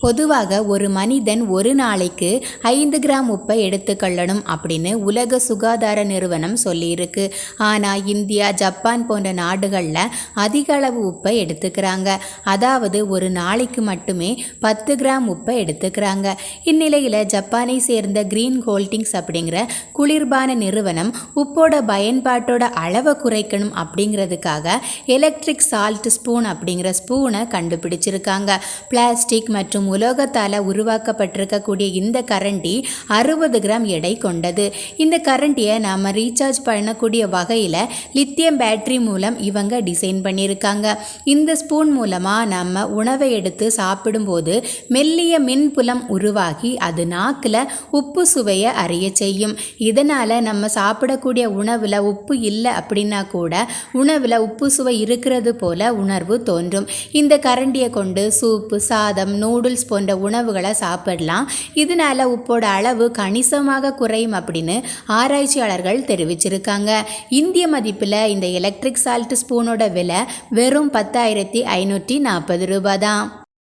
பொதுவாக ஒரு மனிதன் ஒரு நாளைக்கு ஐந்து கிராம் உப்பை எடுத்துக்கொள்ளணும் அப்படின்னு உலக சுகாதார நிறுவனம் சொல்லியிருக்கு. ஆனால் இந்தியா ஜப்பான் போன்ற நாடுகளில் அதிக அளவு உப்பை எடுத்துக்கிறாங்க. அதாவது ஒரு நாளைக்கு மட்டுமே பத்து கிராம் உப்பை எடுத்துக்கிறாங்க. இந்நிலையில் ஜப்பானை சேர்ந்த கிரீன் ஹோல்டிங்ஸ் அப்படிங்கிற குளிர்பான நிறுவனம் உப்போட பயன்பாட்டோட அளவை குறைக்கணும் அப்படிங்கிறதுக்காக எலக்ட்ரிக் சால்ட் ஸ்பூன் அப்படிங்கிற ஸ்பூனை கண்டுபிடிச்சிருக்காங்க. பிளாஸ்டிக் மற்றும் உலோகத்தால் உருவாக்கப்பட்டிருக்கக்கூடிய இந்த கரண்டி அறுபது கிராம் எடை கொண்டது. இந்த கரண்டியை நாம் ரீசார்ஜ் பண்ணக்கூடிய வகையில் லித்தியம் பேட்டரி மூலம் இவங்க டிசைன் பண்ணியிருக்காங்க. இந்த ஸ்பூன் மூலமாக நம்ம உணவை எடுத்து சாப்பிடும்போது மெல்லிய மின்புலம் உருவாகி அது நாக்கில் உப்பு சுவையை அறிய செய்யும். இதனால் நம்ம சாப்பிடக்கூடிய உணவில் உப்பு இல்லை அப்படின்னா கூட உணவில் உப்பு சுவை இருக்கிறது போல உணர்வு தோன்றும். இந்த கரண்டியை கொண்டு சூப்பு சாதம் நூடுல்ஸ் போன்ற உணவுகளை சாப்பிடலாம். இதனால உப்போட அளவு கணிசமாக குறையும் அப்படின்னு ஆராய்ச்சியாளர்கள் தெரிவிச்சிருக்காங்க. இந்திய மதிப்பில் இந்த எலக்ட்ரிக் சால்ட் ஸ்பூனோட விலை வெறும் பத்தாயிரத்தி ஐநூற்றி நாற்பது ரூபாய் தான்.